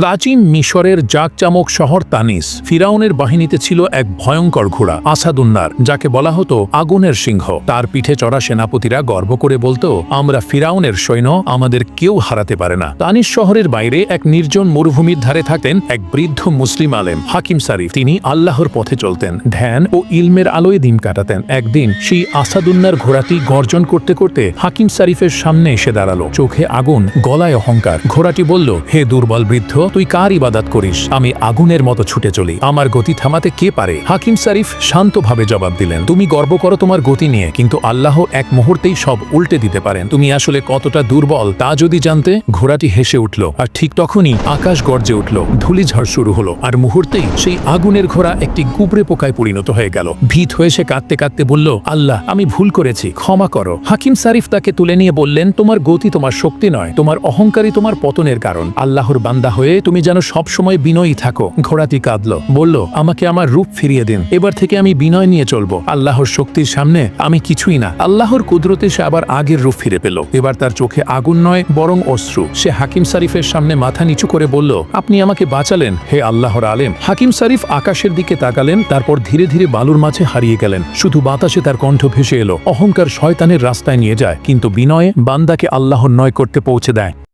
প্রাচীন মিশরের জাকচামক শহর তানিস ফিরাউনের বাহিনীতে ছিল এক ভয়ঙ্কর ঘোড়া আসাদুন্নার যাকে বলা হতো আগুনের সিংহ। তার পিঠে চড়া সেনাপতিরা গর্ব করে বলতো, আমরা ফিরাউনের সৈন্য, আমাদের কেউ হারাতে পারে না। তানিস শহরের বাইরে এক নির্জন মরুভূমির ধারে থাকতেন এক বৃদ্ধ মুসলিম আলেম, হাকিম সারিফ। তিনি আল্লাহর পথে চলতেন, ধ্যান ও ইলমের আলোয় দিন কাটাতেন। একদিন সেই আসাদুন্নার ঘোড়াটি গর্জন করতে করতে হাকিম সারিফের সামনে এসে দাঁড়াল। চোখে আগুন, গলায় অহংকার। ঘোড়াটি বলল, হে দুর্বল বৃদ্ধ তুই কার ইবাদাত করিস? আমি আগুনের মতো ছুটে চলি। আমার গতি থামাতে কে পারে? হাকিম সারিফ শান্তভাবে জবাব দিলেন, তুমি গর্ব করো তোমার গতি নিয়ে, কিন্তু আল্লাহ এক মুহূর্তেই সব উল্টে দিতে পারেন। তুমি আসলে কতটা দুর্বল তা যদি জানতে, ঘোড়াটি হেসে উঠল, আর ঠিক তখনই আকাশ গর্জে উঠল, ধুলিঝড় শুরু হলো, আর মুহূর্তেই সেই আগুনের ঘোড়া একটি কুবড়ে পোকায় পরিণত হয়ে গেল। ভীত হয়ে সে কাঁদতে কাঁদতে বলল, আল্লাহ, আমি ভুল করেছি, ক্ষমা করো। হাকিম সারিফ তাকে তুলে নিয়ে বললেন, তোমার গতি তোমার শক্তি নয়, তোমার অহংকারই তোমার পতনের কারণ। আল্লাহর বান্দা হয়ে তুমি যেন সবসময় বিনয়ী থাকো। ঘোড়াটি কাঁদল, বলল, আমাকে আমার রূপ ফিরিয়ে দিন। এবার থেকে আমি বিনয় নিয়ে চলবো। আল্লাহর শক্তির সামনে আমি কিছুই না। আল্লাহর কুদরতে সে আবার আগের রূপ ফিরে পেল। এবার তার চোখে আগুন নয়, বরং অশ্রু। সে হাকিম সারিফের সামনে মাথা নিচু করে বলল, আপনি আমাকে বাঁচালেন, হে আল্লাহর আলেম। হাকিম সারিফ আকাশের দিকে তাকালেন, তারপর ধীরে ধীরে বালুর মাঝে হারিয়ে গেলেন। শুধু বাতাসে তার কণ্ঠ ভেসে এলো। অহংকার শয়তানের রাস্তায় নিয়ে যায়, কিন্তু বিনয়ে বান্দাকে আল্লাহর নয় করতে পৌঁছে দেয়।